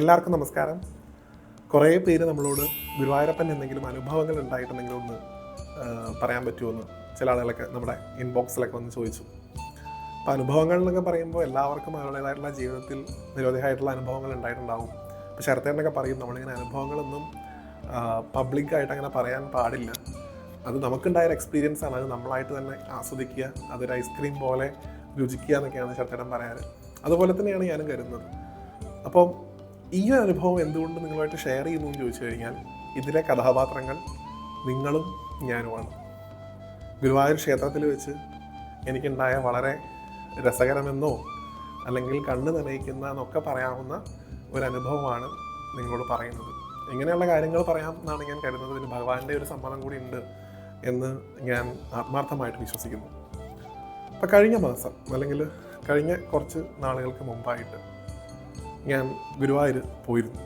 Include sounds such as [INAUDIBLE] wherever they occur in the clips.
എല്ലാവർക്കും നമസ്കാരം. കുറേ പേര് നമ്മളോട് ഗുരുവായൂരപ്പൻ എന്തെങ്കിലും അനുഭവങ്ങൾ ഉണ്ടായിട്ടുണ്ടെങ്കിൽ ഒന്ന് പറയാൻ പറ്റുമെന്ന് ചില ആളുകളൊക്കെ നമ്മുടെ ഇൻബോക്സിലൊക്കെ വന്ന് ചോദിച്ചു. അപ്പോൾ അനുഭവങ്ങൾ എന്നൊക്കെ പറയുമ്പോൾ എല്ലാവർക്കും അവരുടേതായിട്ടുള്ള ജീവിതത്തിൽ നിരവധിയായിട്ടുള്ള അനുഭവങ്ങൾ ഉണ്ടായിട്ടുണ്ടാവും. ഇപ്പോൾ ശരത്തേനൊക്കെ പറയും നമ്മളിങ്ങനെ അനുഭവങ്ങളൊന്നും പബ്ലിക്കായിട്ട് അങ്ങനെ പറയാൻ പാടില്ല. അത് നമുക്കുണ്ടായൊരു എക്സ്പീരിയൻസ് ആണ്. അത് നമ്മളായിട്ട് തന്നെ ആസ്വദിക്കുക അതൊരു ഐസ്ക്രീം പോലെ രുചിക്കുക എന്നൊക്കെയാണ് ശരത്തേടൻ പറയാറ്. അതുപോലെ തന്നെയാണ് ഞാനും കരുതുന്നത്. അപ്പോൾ ഈ ഒരു അനുഭവം എന്തുകൊണ്ട് നിങ്ങളുമായിട്ട് ഷെയർ ചെയ്യുന്നു എന്ന് ചോദിച്ചു കഴിഞ്ഞാൽ ഇതിലെ കഥാപാത്രങ്ങൾ നിങ്ങളും ഞാനുമാണ്. ഗുരുവായൂർ ക്ഷേത്രത്തിൽ വെച്ച് എനിക്കുണ്ടായ വളരെ രസകരമെന്നോ അല്ലെങ്കിൽ കണ്ണ് നനയിക്കുന്ന എന്നൊക്കെ പറയാവുന്ന ഒരു അനുഭവമാണ് നിങ്ങളോട് പറയുന്നത്. ഇങ്ങനെയുള്ള കാര്യങ്ങൾ പറയാം എന്നാണ് ഞാൻ കരുതുന്നത്. ഇതിന് ഭഗവാന്റെ ഒരു സമ്മതം കൂടി ഉണ്ട് എന്ന് ഞാൻ ആത്മാർത്ഥമായിട്ട് വിശ്വസിക്കുന്നു. അപ്പം കഴിഞ്ഞ മാസം അല്ലെങ്കിൽ കഴിഞ്ഞ കുറച്ച് നാളുകൾക്ക് മുമ്പായിട്ട് ഞാൻ ഗുരുവായൂർ പോയിരുന്നു.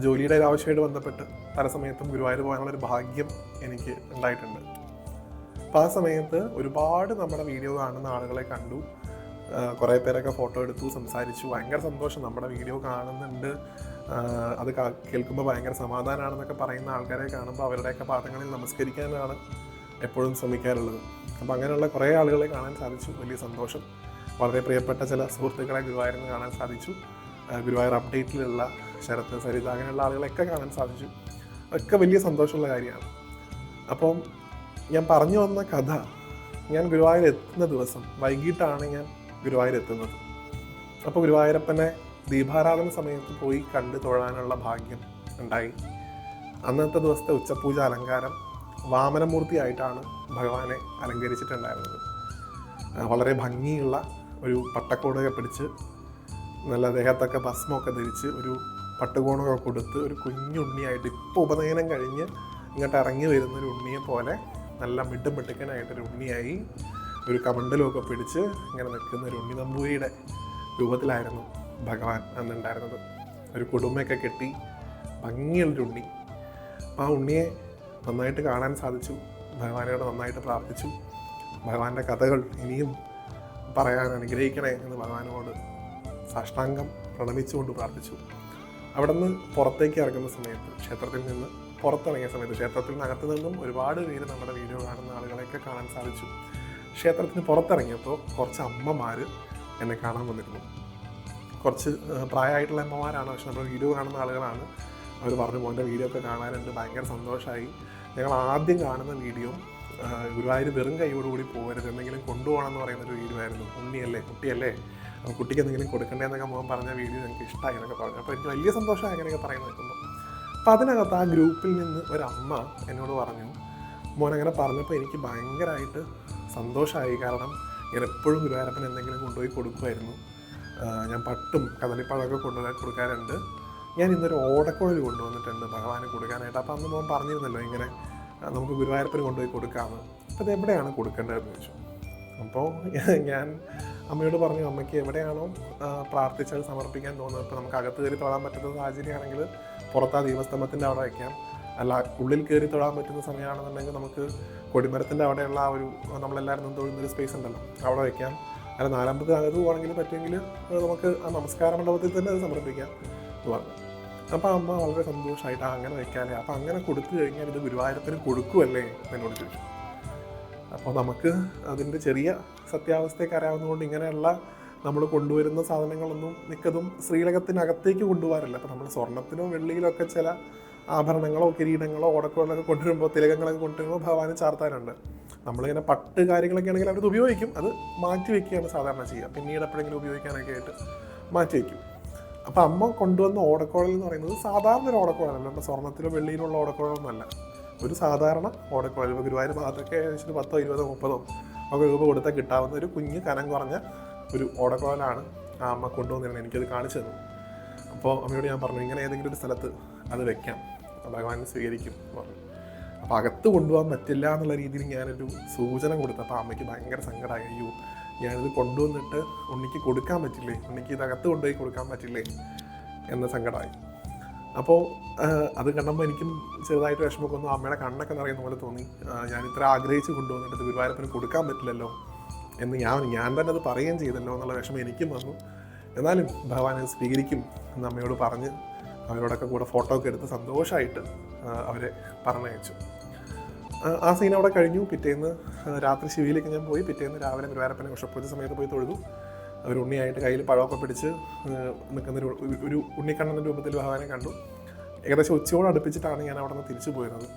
ജോലിയുടെ ഒരു ആവശ്യമായിട്ട് ബന്ധപ്പെട്ട് പല സമയത്തും ഗുരുവായൂർ പോകാനുള്ളൊരു ഭാഗ്യം എനിക്ക് ഉണ്ടായിട്ടുണ്ട്. അപ്പോൾ ആ സമയത്ത് ഒരുപാട് നമ്മുടെ വീഡിയോ കാണുന്ന ആളുകളെ കണ്ടു. കുറേ പേരൊക്കെ ഫോട്ടോ എടുത്തു സംസാരിച്ചു. ഭയങ്കര സന്തോഷം. നമ്മുടെ വീഡിയോ കാണുന്നുണ്ട്. അത് കേൾക്കുമ്പോൾ ഭയങ്കര സമാധാനമാണെന്നൊക്കെ പറയുന്ന ആൾക്കാരെ കാണുമ്പോൾ അവരുടെയൊക്കെ പാദങ്ങളിൽ നമസ്കരിക്കാനാണ് എപ്പോഴും ശ്രമിക്കാറുള്ളത്. അപ്പോൾ അങ്ങനെയുള്ള കുറേ ആളുകളെ കാണാൻ സാധിച്ചു. വലിയ സന്തോഷം. വളരെ പ്രിയപ്പെട്ട ചില സുഹൃത്തുക്കളെ ഗുരുവായൂരിൽ കാണാൻ സാധിച്ചു. ഗുരുവായൂർ അപ്ഡേറ്റിലുള്ള ശരത്ത് സരിത അങ്ങനെയുള്ള ആളുകളെയൊക്കെ കാണാൻ സാധിച്ചു. ഒക്കെ വലിയ സന്തോഷമുള്ള കാര്യമാണ്. അപ്പം ഞാൻ പറഞ്ഞു വന്ന കഥ ഞാൻ ഗുരുവായൂർ എത്തുന്ന ദിവസം വൈകിട്ടാണ് ഞാൻ ഗുരുവായൂർ എത്തുന്നത്. അപ്പോൾ ഗുരുവായൂരപ്പനെ ദീപാരാധന സമയത്ത് പോയി കണ്ട് തൊഴാനുള്ള ഭാഗ്യം ഉണ്ടായി. അന്നത്തെ ദിവസത്തെ ഉച്ചപൂജ അലങ്കാരം വാമനമൂർത്തിയായിട്ടാണ് ഭഗവാനെ അലങ്കരിച്ചിട്ടുണ്ടായിരുന്നത്. വളരെ ഭംഗിയുള്ള ഒരു പട്ടക്കോടൊക്കെ പിടിച്ച് നല്ല ദേഹത്തൊക്കെ ഭസ്മമൊക്കെ ധരിച്ച് ഒരു പട്ടുകോണൊക്കെ കൊടുത്ത് ഒരു കുഞ്ഞുണ്ണിയായിട്ട് ഇപ്പോൾ ഉപനയനം കഴിഞ്ഞ് ഇങ്ങോട്ട് ഇറങ്ങി വരുന്ന ഒരു ഉണ്ണിയെ പോലെ നല്ല മിട്ടും മിട്ടുക്കനായിട്ടൊരു ഉണ്ണിയായി ഒരു കമണ്ടലുമൊക്കെ പിടിച്ച് ഇങ്ങനെ നിൽക്കുന്ന ഒരു ഉണ്ണി നമ്പൂരിയുടെ രൂപത്തിലായിരുന്നു ഭഗവാൻ അന്നുണ്ടായിരുന്നത്. ഒരു കുടുംബയൊക്കെ കെട്ടി ഭംഗിയുള്ളൊരു ഉണ്ണി. അപ്പോൾ ആ ഉണ്ണിയെ നന്നായിട്ട് കാണാൻ സാധിച്ചു. ഭഗവാനോട് നന്നായിട്ട് പ്രാർത്ഥിച്ചു. ഭഗവാന്റെ കഥകൾ ഇനിയും പറയാൻ അനുഗ്രഹിക്കണേ എന്ന് ഭഗവാനോട് സാഷ്ടാംഗം പ്രണമിച്ചുകൊണ്ട് പ്രാർത്ഥിച്ചു. അവിടെ നിന്ന് പുറത്തേക്ക് ഇറങ്ങുന്ന സമയത്ത് ക്ഷേത്രത്തിൽ നിന്ന് പുറത്തിറങ്ങിയ സമയത്ത് ക്ഷേത്രത്തിൽ നിന്നകത്ത് നിന്നും ഒരുപാട് പേര് നമ്മുടെ വീഡിയോ കാണുന്ന ആളുകളെയൊക്കെ കാണാൻ സാധിച്ചു. ക്ഷേത്രത്തിന് പുറത്തിറങ്ങിയപ്പോൾ കുറച്ച് അമ്മമാർ എന്നെ കാണാൻ വന്നിരുന്നു. കുറച്ച് പ്രായമായിട്ടുള്ള അമ്മമാരാണ് പക്ഷെ നമ്മുടെ വീഡിയോ കാണുന്ന ആളുകളാണ്. അവർ പറഞ്ഞു മോന്റെ വീഡിയോ ഒക്കെ കാണാനുണ്ട്. ഭയങ്കര സന്തോഷമായി ഞങ്ങൾ ആദ്യം കാണുന്ന വീഡിയോ ഗുരുവായൂർ വെറും കൈയോടുകൂടി പോകരുത് എന്തെങ്കിലും കൊണ്ടുപോകണം എന്ന് പറയുന്ന ഒരു വീഡിയോ ആയിരുന്നു ഉണ്ണിയല്ലേ കുട്ടിയല്ലേ? കുട്ടിക്ക് എന്തെങ്കിലും കൊടുക്കണ്ടേ എന്നൊക്കെ മോൻ പറഞ്ഞ വീഡിയോ ഞങ്ങൾക്ക് ഇഷ്ടമായി എന്നൊക്കെ പറഞ്ഞു. അപ്പോൾ എനിക്ക് വലിയ സന്തോഷം അങ്ങനെയൊക്കെ പറയുന്നത് കേൾക്കുമ്പോൾ അപ്പോൾ അതിനകത്ത് ആ ഗ്രൂപ്പിൽ നിന്ന് ഒരമ്മ എന്നോട് പറഞ്ഞു മോൻ അങ്ങനെ പറഞ്ഞപ്പോൾ എനിക്ക് ഭയങ്കരമായിട്ട് സന്തോഷമായി. കാരണം ഞാൻ എപ്പോഴും ഗുരുവായൂരപ്പൻ എന്തെങ്കിലും കൊണ്ടുപോയി കൊടുക്കുമായിരുന്നു. ഞാൻ പട്ടും കദളിപ്പഴമൊക്കെ കൊണ്ടുപോയി കൊടുക്കാറുണ്ട്. ഞാൻ ഇന്നൊരു ഓടക്കുഴൽ കൊണ്ടുവന്നിട്ടുണ്ട് ഭഗവാന് കൊടുക്കാനായിട്ട്. അപ്പോൾ അന്ന് മോൻ പറഞ്ഞിരുന്നല്ലോ ഇങ്ങനെ നമുക്ക് ഗുരുവായൂരപ്പന് കൊണ്ടുപോയി കൊടുക്കാമെന്ന്. അപ്പോൾ ഇത് എവിടെയാണ് കൊടുക്കേണ്ടതെന്ന് ചോദിച്ചു. അപ്പോൾ [LAUGHS] ഞാൻ അമ്മയോട് പറഞ്ഞു അമ്മയ്ക്ക് എവിടെയാണോ പ്രാർത്ഥിച്ചാൽ സമർപ്പിക്കാൻ തോന്നുന്നത്. ഇപ്പോൾ നമുക്ക് അകത്ത് കയറി തൊഴാൻ പറ്റുന്ന സാഹചര്യമാണെങ്കിൽ പുറത്ത് ആ ദീപസ്തംഭത്തിന്റെ അവിടെ വയ്ക്കാം. അല്ല ഉള്ളിൽ കയറി തൊഴാൻ പറ്റുന്ന സമയമാണെന്നുണ്ടെങ്കിൽ നമുക്ക് കൊടിമരത്തിന്റെ അവിടെയുള്ള ആ ഒരു നമ്മളെല്ലാവരും നിന്ന് തൊഴുന്നൊരു സ്പേസ് ഉണ്ടല്ലോ അവിടെ വയ്ക്കാം. അല്ല നാലാമത്തെ അകത്ത് പോകണമെങ്കിൽ പറ്റുമെങ്കിൽ നമുക്ക് ആ നമസ്കാര മണ്ഡപത്തിൽ തന്നെ അത് സമർപ്പിക്കാം എന്ന് പറഞ്ഞു. അപ്പോൾ അമ്മ വളരെ സന്തോഷമായിട്ട് അങ്ങനെ വെക്കാനേ. അപ്പോൾ അങ്ങനെ കൊടുത്തു കഴിഞ്ഞാൽ ഇത് ഗുരുവായൂരത്തിന് കൊടുക്കുമല്ലേ എന്നോട് ചോദിച്ചു. അപ്പോൾ നമുക്ക് അതിന്റെ ചെറിയ സത്യാവസ്ഥയൊക്കെ അറിയാവുന്നതുകൊണ്ട് ഇങ്ങനെയുള്ള നമ്മൾ കൊണ്ടുവരുന്ന സാധനങ്ങളൊന്നും മിക്കതും ശ്രീലകത്തിനകത്തേക്ക് കൊണ്ടുപോകാറില്ല. അപ്പോൾ നമ്മൾ സ്വർണത്തിനോ വെള്ളിയിലോ ഒക്കെ ചില ആഭരണങ്ങളോ കിരീടങ്ങളോ ഓടക്കുകളൊക്കെ കൊണ്ടുവരുമ്പോൾ തിലകങ്ങളൊക്കെ കൊണ്ടുവരുമ്പോൾ ഭഗവാനെ ചാർത്താനുണ്ട് നമ്മളിങ്ങനെ പട്ട് കാര്യങ്ങളൊക്കെ ആണെങ്കിൽ അവരത് ഉപയോഗിക്കും. അത് മാറ്റി വയ്ക്കുകയാണ് സാധാരണ ചെയ്യുക. പിന്നീട് എപ്പോഴെങ്കിലും ഉപയോഗിക്കാനൊക്കെ ആയിട്ട് മാറ്റി വയ്ക്കും അപ്പോൾ അമ്മ കൊണ്ടുവന്ന ഓടക്കോഴൽ എന്ന് പറയുന്നത് സാധാരണ ഒരു ഓടക്കോഴലല്ല. നമ്മുടെ സ്വർണത്തിലോ വെള്ളിയിലോ ഉള്ള ഓടക്കുഴലൊന്നുമല്ല. ഒരു സാധാരണ ഓടക്കോഴൽ. ഇപ്പോൾ ഗുരുവായൂർ ഭാഗത്തൊക്കെ ഏകദേശം പത്തോ ഇരുപതോ മുപ്പതോ ഒക്കെ രൂപ കൊടുത്താൽ കിട്ടാവുന്ന ഒരു കുഞ്ഞ് കനം കുറഞ്ഞ ഒരു ഓടക്കോഴലാണ് ആ അമ്മ കൊണ്ടുവന്നിരുന്നത്. എനിക്കത് കാണിച്ചു തന്നു. അപ്പോൾ അമ്മയോട് ഞാൻ പറഞ്ഞു ഇങ്ങനെ ഏതെങ്കിലും ഒരു സ്ഥലത്ത് അത് വെക്കാം. ഭഗവാൻ സ്വീകരിക്കും പറഞ്ഞു. അപ്പോൾ അകത്ത് കൊണ്ടുപോകാൻ പറ്റില്ല എന്നുള്ള രീതിയിൽ ഞാനൊരു സൂചന കൊടുത്തപ്പോൾ അമ്മയ്ക്ക് ഭയങ്കര സങ്കടമായി. അയ്യോ ഞാനിത് കൊണ്ടുവന്നിട്ട് ഉണ്ണിക്ക് കൊടുക്കാൻ പറ്റില്ലേ? ഉണ്ണിക്ക് ഇതകത്ത് കൊണ്ടുപോയി കൊടുക്കാൻ പറ്റില്ലേ? എന്ന സങ്കടമായി അപ്പോൾ അത് കണ്ടപ്പോൾ എനിക്കും ചെറുതായിട്ട് വിഷമമൊക്കെ വന്നു. അമ്മയുടെ കണ്ണൊക്കെ നിറയുന്ന പോലെ തോന്നി. ഞാൻ ഇത്ര ആഗ്രഹിച്ച് കൊണ്ടുവന്നിട്ട് ഗുരുവായൂരപ്പന് കൊടുക്കാൻ പറ്റില്ലല്ലോ എന്ന് ഞാൻ ഞാൻ തന്നെ അത് പറയുകയും ചെയ്തല്ലോ എന്നുള്ള വിഷമം എനിക്കും വന്നു. എന്നാലും ഭഗവാൻ സ്വീകരിക്കും എന്ന് അമ്മയോട് പറഞ്ഞ് അവരോടൊക്കെ കൂടെ ഫോട്ടോ ഒക്കെ എടുത്ത് സന്തോഷമായിട്ട് അവരെ പറഞ്ഞയച്ചു. ആ, സീൻ അവിടെ കഴിഞ്ഞു. പിറ്റേന്ന് രാത്രി ശിവയിലേക്ക് ഞാൻ പോയി. പിറ്റേന്ന് രാവിലെ ഗുരുവാരപ്പനെ ഉഷപ്പൂജ സമയത്ത് പോയി തൊഴുതു. അവർ ഉണ്ണിയായിട്ട് കയ്യിൽ പഴമൊക്കെ പിടിച്ച് നിൽക്കുന്ന ഒരു ഉണ്ണിക്കണ്ണന്റെ രൂപത്തിൽ ഭഗവാനെ കണ്ടു. ഏകദേശം ഉച്ചയോട് അടുപ്പിച്ചിട്ടാണ് ഞാൻ അവിടെ നിന്ന് തിരിച്ചു പോയിരുന്നത്.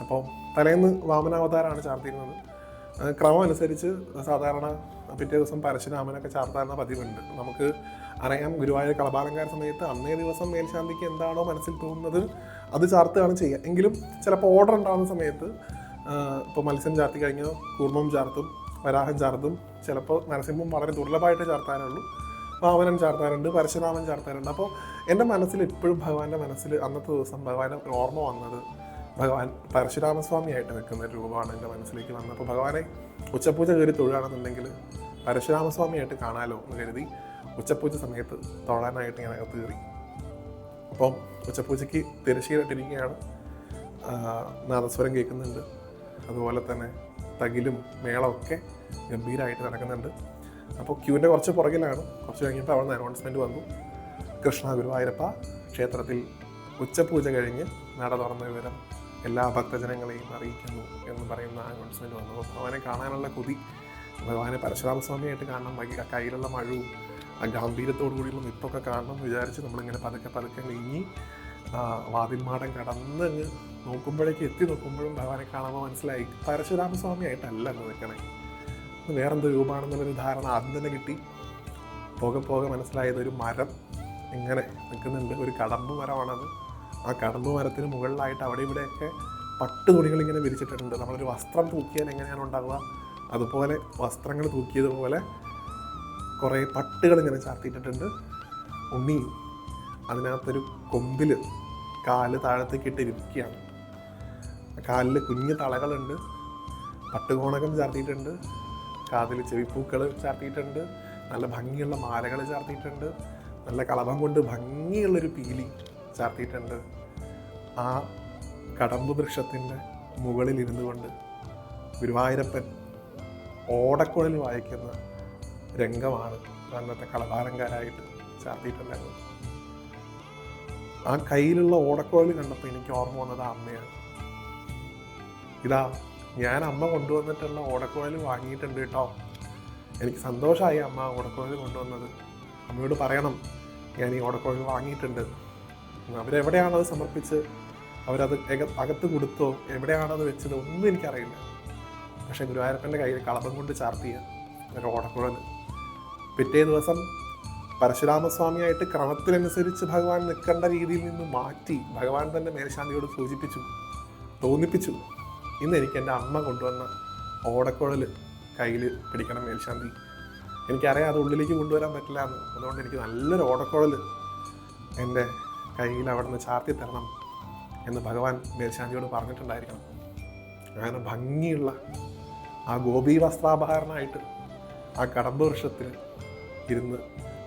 അപ്പോൾ തലേന്ന് വാമനാവതാരമാണ് ചാർത്തിയിരുന്നത്. ക്രമം അനുസരിച്ച് സാധാരണ പിറ്റേ ദിവസം പരശുരാമനൊക്കെ ചാർത്താറുന്ന പതിവുണ്ട്. നമുക്ക് അറിയാം ഗുരുവായൂർ കളഭാലങ്കാര സമയത്ത് അന്നേ ദിവസം മേൽശാന്തിക്ക് എന്താണോ മനസ്സിൽ തോന്നുന്നത് അത് ചാർത്തുകയാണ് ചെയ്യുക. എങ്കിലും ചിലപ്പോൾ ഓർഡർ ഉണ്ടാകുന്ന സമയത്ത് ഇപ്പോൾ മത്സ്യം ചാർത്തി കഴിഞ്ഞാൽ കൂർമ്മം ചാർത്തും വരാഹം ചാർത്തും. ചിലപ്പോൾ നരസിംഹം വളരെ ദുർലഭമായിട്ട് ചാർത്താനുള്ളൂ. വാമനൻ ചാർത്താറുണ്ട് പരശുരാമൻ ചാർത്താറുണ്ട് അപ്പോൾ എന്റെ മനസ്സിൽ ഇപ്പോഴും ഭഗവാന്റെ മനസ്സിൽ അന്നത്തെ ദിവസം ഒരു ഓർമ്മ വന്നത് ഭഗവാൻ പരശുരാമസ്വാമിയായിട്ട് നിൽക്കുന്ന ഒരു രൂപമാണ് എന്റെ മനസ്സിലേക്ക് വന്നത്. അപ്പോൾ ഭഗവാനെ ഉച്ചപൂജ കയറി തൊഴുകയാണെന്നുണ്ടെങ്കിൽ പരശുരാമസ്വാമിയായിട്ട് കാണാലോ എന്ന് കരുതി ഉച്ചപൂജ സമയത്ത് തൊഴാനായിട്ട് ഞാൻ അകത്ത് കയറി. അപ്പം ഉച്ചപൂജയ്ക്ക് തിരശ്ശീലിട്ടിരിക്കുകയാണ് നാദസ്വരം കേൾക്കുന്നുണ്ട്. അതുപോലെ തന്നെ തകിലും മേളമൊക്കെ ഗംഭീരമായിട്ട് നടക്കുന്നുണ്ട്. അപ്പോൾ ക്യൂവിന്റെ കുറച്ച് പുറകിലാണ്. കുറച്ച് കഴിഞ്ഞിട്ട് അവിടെ നിന്ന് അനൗൺസ്മെന്റ് വന്നു. കൃഷ്ണ ഗുരുവായൂരപ്പ ക്ഷേത്രത്തിൽ ഉച്ചപൂജ കഴിഞ്ഞ് നട തുറന്ന വിവരം എല്ലാ ഭക്തജനങ്ങളെയും അറിയിക്കുന്നു എന്ന് പറയുന്ന അനൗൺസ്മെന്റ് വന്നു. അപ്പോൾ ഭഗവാനെ കാണാനുള്ള കൊതി ഭഗവാനെ പരശുരാമസ്വാമിയായിട്ട് കാണണം കയ്യിലുള്ള മഴവും ആ ഗാംഭീര്യത്തോടു കൂടിയുള്ള നിപ്പൊക്കെ കാണണം എന്ന് വിചാരിച്ച് നമ്മളിങ്ങനെ പതുക്കെ പതുക്കെ നീങ്ങി വാതിൽമാടം കടന്ന് നോക്കുമ്പോഴേക്ക് എത്തി നോക്കുമ്പോഴും ഭഗവാനെ കാണുമ്പോൾ മനസ്സിലായി പരശുരാമസ്വാമിയായിട്ടല്ല എന്ന് നിൽക്കണേ വേറെന്ത് രൂപമാണെന്നുള്ളൊരു ധാരണ ആദ്യം തന്നെ കിട്ടി. പോകെ പോകെ മനസ്സിലായത് ഒരു മരം ഇങ്ങനെ നിൽക്കുന്നുണ്ട് ഒരു കടമ്പ് മരമാണത്. ആ കടമ്പ് മരത്തിന് മുകളിലായിട്ട് അവിടെ ഇവിടെയൊക്കെ പട്ട് തുണികൾ ഇങ്ങനെ വിരിച്ചിട്ടുണ്ട്. നമ്മളൊരു വസ്ത്രം തൂക്കിയാൽ എങ്ങനെയാണ് ഉണ്ടാവുക? അതുപോലെ വസ്ത്രങ്ങൾ തൂക്കിയതുപോലെ കുറേ പട്ടുകൾ ഇങ്ങനെ ചാർത്തിയിട്ടിട്ടുണ്ട്. ഉണ്ണി അതിനകത്തൊരു കൊമ്പിൽ കാൽ താഴത്തേക്ക് ഇട്ട് കാലിൽ കുഞ്ഞു തളകളുണ്ട്. പട്ടുകോണകം ചാർത്തിയിട്ടുണ്ട്. കാതിൽ ചെവിപ്പൂക്കൾ ചാർത്തിയിട്ടുണ്ട്. നല്ല ഭംഗിയുള്ള മാലകൾ ചാർത്തിയിട്ടുണ്ട്. നല്ല കളഭം കൊണ്ട് ഭംഗിയുള്ളൊരു പീലി ചാർത്തിയിട്ടുണ്ട്. ആ കടമ്പ് വൃക്ഷത്തിന്റെ മുകളിൽ ഇരുന്നു കൊണ്ട് ഗുരുവായൂരപ്പൻ ഓടക്കുഴൽ വായിക്കുന്ന രംഗമാണ് അന്നത്തെ കളഭാരങ്കാരായിട്ട് ചാർത്തിയിട്ടുണ്ടായിരുന്നത് ആ കയ്യിലുള്ള ഓടക്കോയിൽ കണ്ടപ്പോൾ എനിക്ക് ഓർമ്മ വന്നത് അമ്മയാണ്. ഇതാ ഞാൻ അമ്മ കൊണ്ടുവന്നിട്ടുള്ള ഓടക്കോയിൽ വാങ്ങിയിട്ടുണ്ട് കേട്ടോ. എനിക്ക് സന്തോഷമായി അമ്മ ഓടക്കോയിൽ കൊണ്ടുവന്നത്. അമ്മയോട് പറയണം ഞാൻ ഈ ഓടക്കോയിൽ വാങ്ങിയിട്ടുണ്ട്. അവരെവിടെയാണത് സമർപ്പിച്ച് അവരത് അകത്ത് കൊടുത്തോ എവിടെയാണത് വെച്ചത് ഒന്നും എനിക്കറിയില്ല. പക്ഷേ ഗുരുവായൂരപ്പന്റെ കയ്യിൽ കളപ്പം കൊണ്ട് ചാർത്തിയ ഒരു ഓടക്കുഴൽ പിറ്റേ ദിവസം പരശുരാമസ്വാമിയായിട്ട് ക്രമത്തിനനുസരിച്ച് ഭഗവാൻ നിൽക്കേണ്ട രീതിയിൽ നിന്ന് മാറ്റി ഭഗവാൻ തന്നെ മേൽശാന്തിയോട് സൂചിപ്പിച്ചു തോന്നിപ്പിച്ചു. ഇന്ന് എനിക്ക് എന്റെ അമ്മ കൊണ്ടുവന്ന ഓടക്കുഴൽ കയ്യിൽ പിടിക്കണം മേൽശാന്തി. എനിക്കറിയാം അത് ഉള്ളിലേക്ക് കൊണ്ടുവരാൻ പറ്റില്ല എന്ന്. അതുകൊണ്ട് എനിക്ക് നല്ലൊരു ഓടക്കുഴൽ എന്റെ കയ്യിൽ അവിടെ നിന്ന് ചാർത്തി തരണം എന്ന് ഭഗവാൻ മേൽശാന്തിയോട് പറഞ്ഞിട്ടുണ്ടായിരിക്കണം. അങ്ങനെ ഭംഗിയുള്ള ആ ഗോപി വസ്ത്രാപഹരണമായിട്ട് ആ കടമ്പ വൃക്ഷത്തിൽ ഇരുന്ന്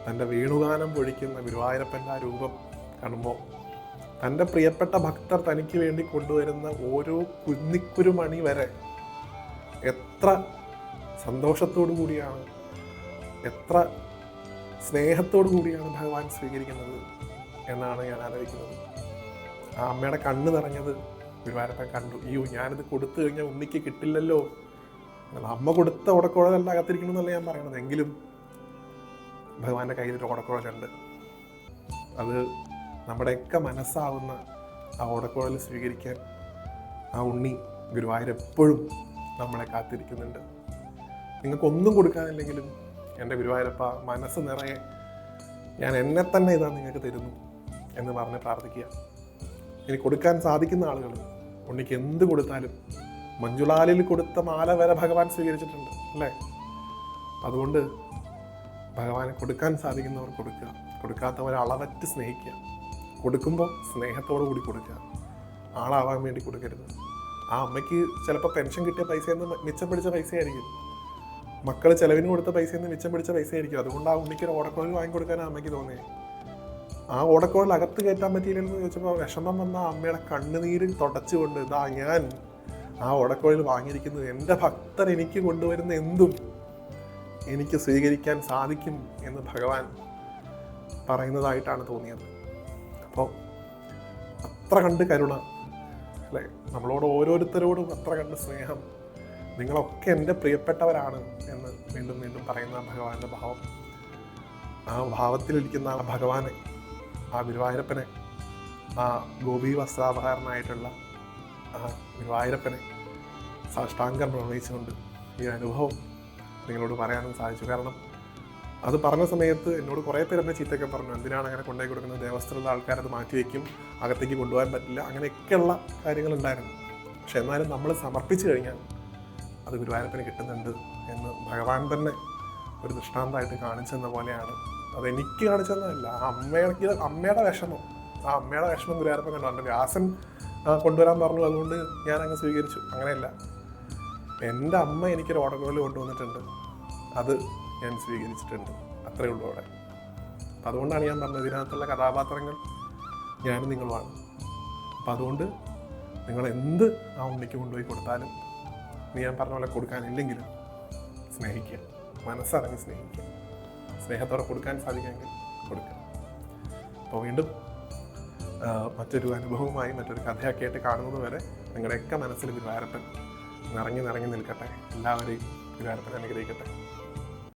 തന്റെ വേണുഗാനം പൊഴിക്കുന്ന ഗുരുവായൂരപ്പന്റെ ആ രൂപം കാണുമ്പോൾ തന്റെ പ്രിയപ്പെട്ട ഭക്തർ തനിക്ക് വേണ്ടി കൊണ്ടുവരുന്ന ഓരോ കുന്നിക്കുരു മണി വരെ എത്ര സന്തോഷത്തോടു കൂടിയാണ് എത്ര സ്നേഹത്തോടു കൂടിയാണ് ഭഗവാൻ സ്വീകരിക്കുന്നത് എന്നാണ് ഞാൻ ആലോചിക്കുന്നത്. ആ അമ്മയുടെ കണ്ണ് നിറഞ്ഞത് ഗുരുവായൂരപ്പൻ കണ്ടു. അയ്യോ ഞാനിത് കൊടുത്തു കഴിഞ്ഞാൽ ഉണ്ണിക്ക് കിട്ടില്ലല്ലോ. അമ്മ കൊടുത്ത ഉടക്കുഴലല്ല അകത്തിരിക്കണമെന്നല്ല ഞാൻ പറയണത്? എങ്കിലും ഭഗവാന്റെ കയ്യിൽ ഒരു ഓടക്കുഴലുണ്ട്. അത് നമ്മുടെയൊക്കെ മനസ്സാവുന്ന ആ ഓടക്കുഴൽ സ്വീകരിക്കാൻ ആ ഉണ്ണി ഗുരുവായൂർ എപ്പോഴും നമ്മളെ കാത്തിരിക്കുന്നുണ്ട്. നിങ്ങൾക്കൊന്നും കൊടുക്കാനില്ലെങ്കിലും എന്റെ ഗുരുവായൂരപ്പ മനസ്സ് നിറയെ ഞാൻ എന്നെ തന്നെ ഇതാ നിങ്ങൾക്ക് തരുന്നു എന്ന് പറഞ്ഞ് പ്രാർത്ഥിക്കുക. ഇനി കൊടുക്കാൻ സാധിക്കുന്ന ആളുകൾ ഉണ്ണിക്ക് എന്ത് കൊടുത്താലും മഞ്ജുളാലിൽ കൊടുത്ത മാല വരെ ഭഗവാൻ സ്വീകരിച്ചിട്ടുണ്ട് അല്ലേ? അതുകൊണ്ട് ഭഗവാനെ കൊടുക്കാൻ സാധിക്കുന്നവർ കൊടുക്കുക. കൊടുക്കാത്തവരെ അളവറ്റ് സ്നേഹിക്കുക. കൊടുക്കുമ്പോൾ സ്നേഹത്തോടു കൂടി കൊടുക്കുക. ആളാവാൻ വേണ്ടി കൊടുക്കരുത്. ആ അമ്മയ്ക്ക് ചിലപ്പോൾ പെൻഷൻ കിട്ടിയ പൈസയിൽ നിന്ന് മിച്ചം പിടിച്ച പൈസയായിരിക്കും. മക്കൾ ചിലവിന് കൊടുത്ത പൈസയിൽ നിന്ന് മിച്ചം പിടിച്ച പൈസയായിരിക്കും. അതുകൊണ്ട് ആ ഉണ്ണിക്കൊരു ഓടക്കോളിൽ വാങ്ങിക്കൊടുക്കാൻ അമ്മയ്ക്ക് തോന്നിയത് ആ ഓടക്കോളിൽ അകത്ത് കയറ്റാൻ പറ്റിയില്ലെന്ന് ചോദിച്ചപ്പോൾ വിഷമം വന്ന അമ്മയുടെ കണ്ണുനീരിൽ തുടച്ചുകൊണ്ട് ഇതാ ഞാൻ ആ ഓടക്കോളിൽ വാങ്ങിയിരിക്കുന്നത് എന്റെ ഭക്തർ എനിക്ക് കൊണ്ടുവരുന്ന എന്തും എനിക്ക് സ്വീകരിക്കാൻ സാധിക്കും എന്ന് ഭഗവാൻ പറയുന്നതായിട്ടാണ് തോന്നിയത്. അപ്പോൾ അത്ര കണ്ട് കരുണ അല്ലേ? നമ്മളോട് ഓരോരുത്തരോടും അത്ര കണ്ട് സ്നേഹം നിങ്ങളൊക്കെ എന്റെ പ്രിയപ്പെട്ടവരാണ് എന്ന് വീണ്ടും വീണ്ടും പറയുന്ന ഭഗവാന്റെ ഭാവം. ആ ഭാവത്തിലിരിക്കുന്ന ആ ഭഗവാനെ ആ ഗുരുവായൂരപ്പനെ ആ ഗോപി വസ്ത്രാപഹാരനായിട്ടുള്ള ആ ഗുരുവായൂരപ്പനെ സാഷ്ടാംഗം പ്രണയിച്ചുകൊണ്ട് ഈ അനുഭവം നിങ്ങളോട് പറയാനും സാധിച്ചു. കാരണം അത് പറഞ്ഞ സമയത്ത് എന്നോട് കുറേ പേര് എന്നെ ചീത്തയൊക്കെ പറഞ്ഞു. എന്തിനാണ് അങ്ങനെ കൊണ്ടുപോയി കൊടുക്കുന്നത്? ദേവസ്ഥയിലുള്ള ആൾക്കാർ അത് മാറ്റി വയ്ക്കും അകത്തേക്ക് കൊണ്ടുപോകാൻ പറ്റില്ല അങ്ങനെയൊക്കെയുള്ള കാര്യങ്ങളുണ്ടായിരുന്നു പക്ഷെ എന്നാലും നമ്മൾ സമർപ്പിച്ചു കഴിഞ്ഞാൽ അത് ഗുരുവായൂരപ്പന് കിട്ടുന്നുണ്ട് എന്ന് ഭഗവാൻ തന്നെ ഒരു ദൃഷ്ടാന്തമായിട്ട് കാണിച്ചെന്ന പോലെയാണ്. അത് എനിക്ക് കാണിച്ചെന്നല്ല ആ അമ്മയ്ക്ക് അമ്മയുടെ വിഷമം. ആ അമ്മയുടെ വിഷമം ഗുരുവായൂരപ്പൻ കണ്ടു. വ്യാസൻ കൊണ്ടുവരാൻ പറഞ്ഞു. അതുകൊണ്ട് ഞാൻ അങ്ങ് സ്വീകരിച്ചു. അങ്ങനെയല്ല. എന്റെ അമ്മ എനിക്കൊരു ഓടക്കുഴൽ കൊണ്ടുവന്നിട്ടുണ്ട്. അത് ഞാൻ സ്വീകരിച്ചിട്ടുണ്ട്. അത്രയേ ഉള്ളൂ അവിടെ. അപ്പം അതുകൊണ്ടാണ് ഞാൻ പറഞ്ഞത് ഇതിനകത്തുള്ള കഥാപാത്രങ്ങൾ ഞാനും നിങ്ങളുമാണ്. അപ്പം അതുകൊണ്ട് നിങ്ങൾ എന്ത് ആ ഉണ്ണിക്ക് കൊണ്ടുപോയി കൊടുത്താലും നീ ഞാൻ പറഞ്ഞ പോലെ കൊടുക്കാനില്ലെങ്കിലും സ്നേഹിക്കുക. മനസ്സറിഞ്ഞ് സ്നേഹിക്കുക. സ്നേഹത്തോടെ കൊടുക്കാൻ സാധിക്കുമെങ്കിൽ കൊടുക്കുക അപ്പോൾ വീണ്ടും മറ്റൊരു അനുഭവമായി മറ്റൊരു കഥയൊക്കെ ആയിട്ട് കാണുന്നത് വരെ നിങ്ങളുടെയൊക്കെ മനസ്സിൽ ഗുരുവായൂരപ്പൻ നിറഞ്ഞു നിറഞ്ഞു നിൽക്കട്ടെ. എല്ലാവരെയും ഗുരുവായൂരപ്പൻ അനുഗ്രഹിക്കട്ടെ.